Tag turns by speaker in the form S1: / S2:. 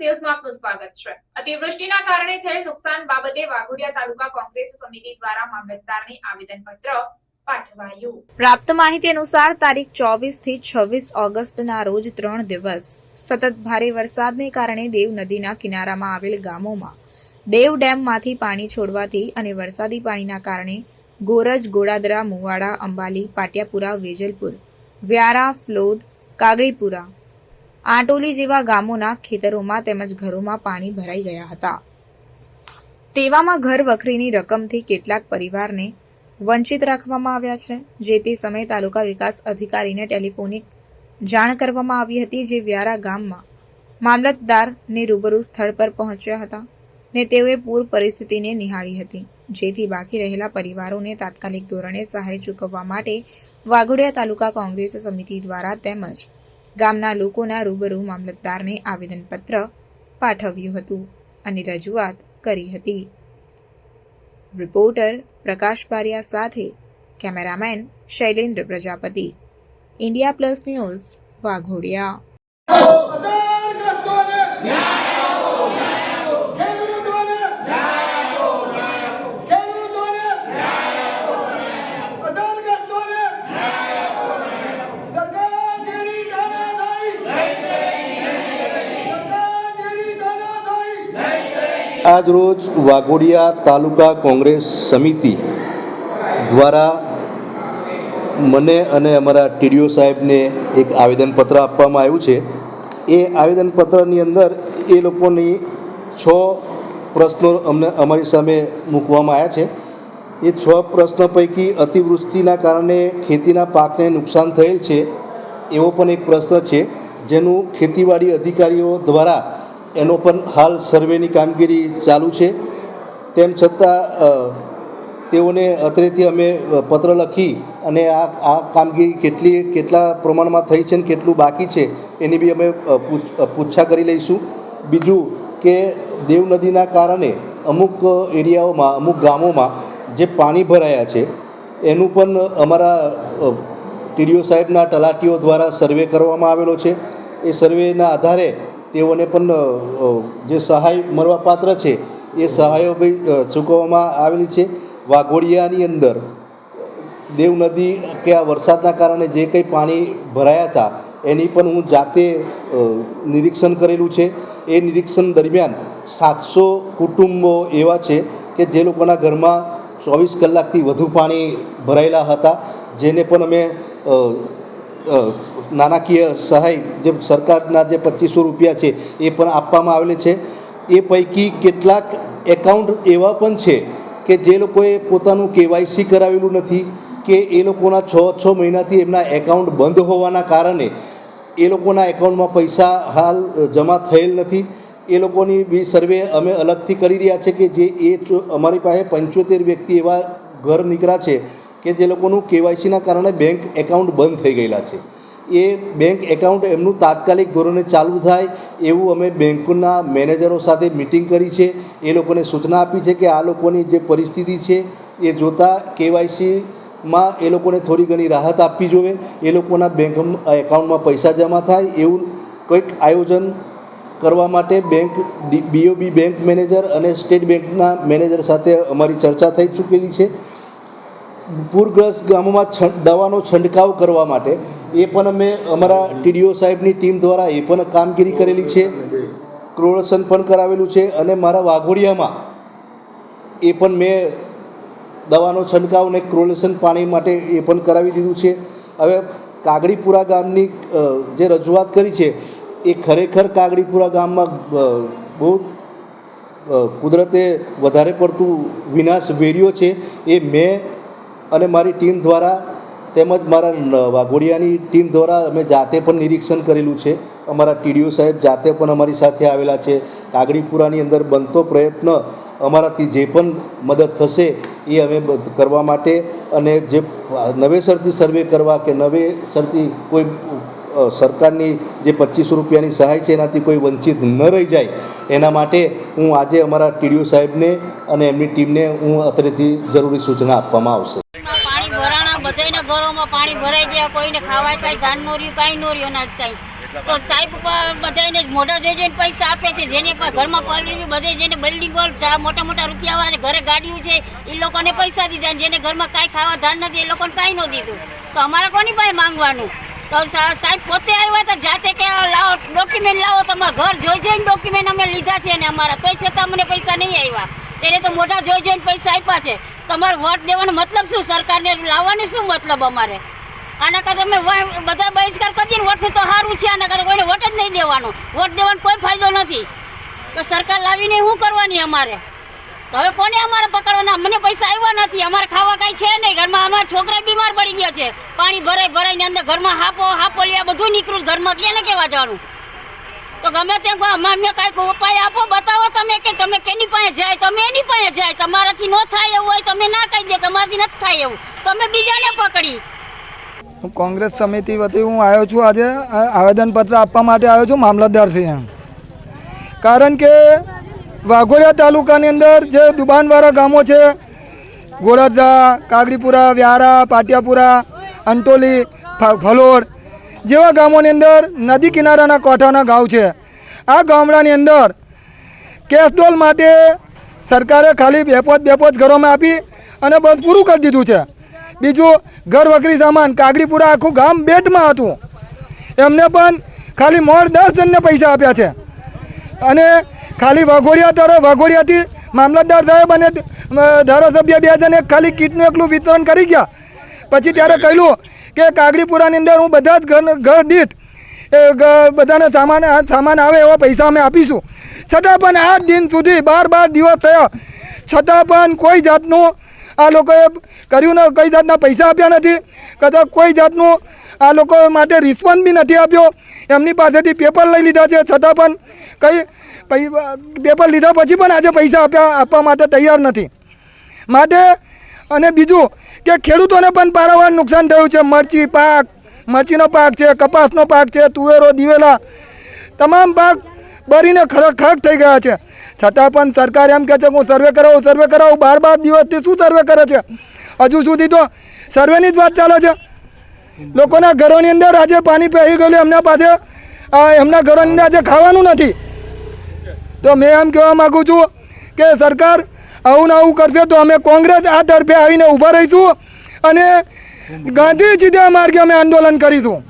S1: ન્યૂઝમાં આપનું સ્વાગત છે. અતિવૃષ્ટિના કારણે થયેલ નુકસાન બાબતે વાઘોડિયા તાલુકા કોંગ્રેસ સમિતિ દ્વારા મામલતદારને આવેદનપત્ર પાઠવાયું. પ્રાપ્ત માહિતી અનુસાર તારીખ ચોવીસથી છવ્વીસ ઓગસ્ટના રોજ ત્રણ દિવસ સતત ભારે વરસાદને કારણે દેવ નદીના કિનારામાં આવેલ ગામોમાં દેવ ડેમમાંથી પાણી છોડવાથી અને વરસાદી પાણીના કારણે ગોરજ, ગોડાદરા, મુવાડા, અંબાલી, પાટિયાપુરા, વેજલપુર, વ્યારા ફ્લોડ કાગડીપુરા આટોલી જેવા ગામોના ખેતરોમાં તેમજ ઘરોમાં પાણી ભરાઈ ગયા હતા. તેવામાં ઘર વખરીની રકમથી કેટલાક પરિવારને વંચિત રાખવામાં આવ્યા છે, જે તે સમયે તાલુકા વિકાસ અધિકારીને ટેલિફોનિક જાણ કરવામાં આવી હતી, જે વ્યારા ગામમાં મામલતદારને રૂબરૂ સ્થળ પર પહોંચ્યા હતા ને તેઓએ પૂર પરિસ્થિતિને નિહાળી હતી, જેથી બાકી રહેલા પરિવારોને તાત્કાલિક ધોરણે સહાય ચૂકવવા માટે વાઘોડિયા તાલુકા કોંગ્રેસ સમિતિ દ્વારા તેમજ ગામના લોકોના રૂબરૂ મામલતદારને આવેદનપત્ર પાઠવ્યું હતું અને રજૂઆત કરી હતી. રિપોર્ટર પ્રકાશ બારિયા સાથે cameraman Shailendra Prajapati, India plus news Waghodia.
S2: તાનાશાહી
S3: આજ રોજ વાઘોડિયા તાલુકા કોંગ્રેસ સમિતિ દ્વારા મને અને અમારા ટીડીઓ સાહેબને એક આવેદનપત્ર આપવામાં આવ્યું છે. એ આવેદનપત્રની અંદર એ લોકોની છ પ્રશ્નો અમને અમારી સામે મૂકવામાં આવ્યા છે. એ છ પ્રશ્ન પૈકી અતિવૃષ્ટિના કારણે ખેતીના પાકને નુકસાન થયેલ છે એવો પણ એક પ્રશ્ન છે, જેનું ખેતીવાડી અધિકારીઓ દ્વારા એનો પણ હાલ સર્વેની કામગીરી ચાલુ છે. તેમ છતાં તેઓને અત્રેથી અમે પત્ર લખી અને આ આ કામગીરી કેટલી, કેટલા પ્રમાણમાં થઈ છે ને કેટલું બાકી છે, એની બી અમે પૂછ- કરી લઈશું. બીજું કે દેવ નદીના કારણે અમુક એરિયાઓમાં, અમુક ગામોમાં જે પાણી ભરાયા છે, એનું પણ અમારા ટીડીઓ સાહેબના તલાટીઓ દ્વારા સર્વે કરવામાં આવેલો છે. એ સર્વેના આધારે તેઓને પણ જે સહાય મળવાપાત્ર છે, એ સહાયો બી ચૂકવવામાં આવેલી છે. વાઘોડિયાની અંદર દેવ નદી કે આ વરસાદના કારણે જે કંઈ પાણી ભરાયા હતા, એની પણ હું જાતે નિરીક્ષણ કરેલું છે. એ નિરીક્ષણ દરમિયાન સાતસો કુટુંબો એવા છે કે જે લોકોના ઘરમાં ચોવીસ કલાકથી વધુ પાણી ભરાયેલા હતા, જેને પણ અમે નાણાકીય સહાય જે સરકારના જે પચીસો રૂપિયા છે એ પણ આપવામાં આવેલી છે. એ પૈકી કેટલાક એકાઉન્ટ એવા પણ છે કે જે લોકોએ પોતાનું કેવાયસી કરાવેલું નથી કે એ લોકોના છ છ મહિનાથી એમના એકાઉન્ટ બંધ હોવાના કારણે એ લોકોના એકાઉન્ટમાં પૈસા હાલ જમા થયેલ નથી. એ લોકોની બી સર્વે અમે અલગથી કરી રહ્યા છે કે જે એ અમારી પાસે પંચોતેર વ્યક્તિ એવા ઘર નીકળ્યા છે કે જે લોકોનું કેવાયસીના કારણે બેંક એકાઉન્ટ બંધ થઈ ગયેલા છે. એ બેંક એકાઉન્ટ એમનું તાત્કાલિક ધોરણે ચાલુ થાય એવું અમે બેંકના મેનેજરો સાથે મિટિંગ કરી છે. એ લોકોને સૂચના આપી છે કે આ લોકોની જે પરિસ્થિતિ છે એ જોતાં કેવાયસીમાં એ લોકોને થોડી ઘણી રાહત આપવી જોઈએ. એ લોકોના બેંક એકાઉન્ટમાં પૈસા જમા થાય એવું કંઈક આયોજન કરવા માટે બેંક બીઓબી બેંક મેનેજર અને સ્ટેટ બેંકના મેનેજર સાથે અમારી ચર્ચા થઈ ચૂકેલી છે. પૂરગ્રસ્ત ગામોમાં દવાનો છંટકાવ કરવા માટે એ પણ અમે અમારા ટીડીઓ સાહેબની ટીમ દ્વારા એ પણ કામગીરી કરેલી છે. ક્રોળસન પણ કરાવેલું છે અને મારા વાઘોડિયામાં એ પણ મેં દવાનો છંટકાવ અને ક્રોલેશન પાણી માટે એ પણ કરાવી દીધું છે. હવે કાગડીપુરા ગામની જે રજૂઆત કરી છે એ ખરેખર કાગડીપુરા ગામમાં બહુ કુદરતે વધારે પડતું વિનાશ વેર્યો છે. એ મેં અને મારી ટીમ દ્વારા તેમજ મારા વાઘોડિયાની ટીમ દ્વારા અમે જાતે પણ નિરીક્ષણ કરેલું છે. અમારા ટીડીઓ સાહેબ જાતે પણ અમારી સાથે આવેલા છે. કાગડીપુરાની અંદર બનતો પ્રયત્ન અમારાથી જે પણ મદદ થશે એ અમે કરવા માટે અને જે નવેસરથી સર્વે કરવા કે નવેસરથી કોઈ સરકારની જે પચીસો રૂપિયાની સહાય છે એનાથી કોઈ વંચિત ન રહી જાય, એના માટે હું આજે અમારા ટીડીઓ સાહેબને અને એમની ટીમને હું અત્રેથી જરૂરી સૂચના આપવામાં આવશે.
S4: બધાયના ઘરોમાં પાણી ભરાઈ ગયા કોઈને ખાવાય કાંઈ ધાન નો રહ્યું કાંઈ નો રહ્યું અનાજ કાંઈ. તો સાહેબ બધાને મોઢા જોઈ જઈને પૈસા આપે છે જેને ઘરમાં પડી બધે જેને બિલ્ડિંગ મોટા મોટા રૂપિયા વાળા ઘરે ગાડીઓ છે એ લોકોને પૈસા દીધા જેને ઘરમાં કાંઈ ખાવા ધાન નથી એ લોકોને કાંઈ ન દીધું. તો અમારે કોની પાસે માંગવાનું? તો સાહેબ પોતે આવ્યા હતા જાતે કે લાવો ડોક્યુમેન્ટ લાવો તમારા ઘર જોઈ જઈને ડોક્યુમેન્ટ અમે લીધા છે અને અમારા. તોય છતાં અમને પૈસા નહીં આવ્યા. તેને તો મોઢા જોઈ જોઈને પૈસા આપ્યા છે. તમારે વોટ દેવાનો મતલબ શું? સરકારને લાવવાનો શું મતલબ અમારે? આના કરતા તમે બધા બહિષ્કાર કરી દઈએ વોટનું તો સારું છે, આના કરતા કોઈને વોટ જ નહીં દેવાનો. વોટ દેવાનો કોઈ ફાયદો નથી. તો સરકાર લાવીને શું કરવાની અમારે? હવે કોને અમારે પકડવાના? મને પૈસા આવ્યા નથી. અમારે ખાવા કાંઈ છે નહીં. ઘરમાં અમારા છોકરા બીમાર પડી ગયા છે. પાણી ભરાઈ ભરાઈને અંદર ઘરમાં હાપો હાપો હાપોલિયા બધું નીકળ્યું. ઘરમાં ક્યાં કેવા જવાનું? તો ગમે તેમ અમને કાંઈક ઉપાય તમે કેની પાસે જાય? તમે એની પાસે જાય? તમારાથી ન થાય એવું હોય તમે ના કહી દે તમારાથી નથી થાય એવું. તમે બીજાને પકડી.
S2: હું કોંગ્રેસ સમિતિ વતી હું આવ્યો છું આજે આવેદનપત્ર આપવા માટે આવ્યો છું મામલતદારસિંહ કારણ કે વાઘોડિયા તાલુકાની અંદર જે દુબાનવાળા ગામો છે, ગોળરજા, કાગડીપુરા, વ્યારા, પાટિયાપુરા, અંટોલી ફલોડ જેવા ગામોની અંદર નદી કિનારાના કોઠાના ગામ છે. આ ગામડાની અંદર કેસડોલ માટે સરકારે ખાલી બે પોચ બે પોચ ઘરોમાં આપી અને બસ પૂરું કરી દીધું છે. બીજું ઘર વકરી સામાન કાગડીપુરા આખું ગામ બેટમાં હતું. એમને પણ ખાલી મોડ દસ જણને પૈસા આપ્યા છે. અને ખાલી વાઘોડિયા તરફ વાઘોડિયાથી મામલતદાર સાહેબ અને ધારાસભ્ય બે જણે ખાલી કીટનું એકલું વિતરણ કરી ગયા. પછી ત્યારે કહ્યું કે કાગડીપુરાની અંદર હું બધા જ ઘર ઘર દીઠ બધાને સામાન સામાન આવે એવા પૈસા અમે આપીશું. છતાં પણ આ દિન સુધી બાર બાર દિવસ થયા. છતાં પણ કોઈ જાતનું આ લોકોએ કર્યું ન, કઈ જાતના પૈસા આપ્યા નથી. કદાચ કોઈ જાતનું આ લોકો માટે રિસ્પોન્સ બી નથી આપ્યો. એમની પાસેથી પેપર લઈ લીધા છે. છતાં પણ કંઈ પેપર લીધા પછી પણ આજે પૈસા આપ્યા, આપવા માટે તૈયાર નથી. માટે અને બીજું કે ખેડૂતોને પણ પારાવાર નુકસાન થયું છે. મરચી, પાક મરચીનો પાક છે, કપાસનો પાક છે, તુવેરો, દિવેલા, તમામ પાક બરીને ખરક ખરખ થઈ ગયા છે. છતાં પણ સરકાર એમ કહે છે કે હું સર્વે કરાવું સર્વે કરાવું બાર બાર દિવસથી શું સર્વે કરે છે? હજુ સુધી તો સર્વેની જ વાત ચાલે છે. લોકોના ઘરોની અંદર આજે પાણી પહેરી ગયેલું, એમના પાસે એમના ઘરોની અંદર આજે ખાવાનું નથી. તો મેં એમ કહેવા માગું છું કે સરકાર આવું ને આવું કરશે તો અમે કોંગ્રેસ આ તરફે આવીને ઊભા રહીશું અને ગાંધી સીધા માર્ગે અમે આંદોલન કરીશું.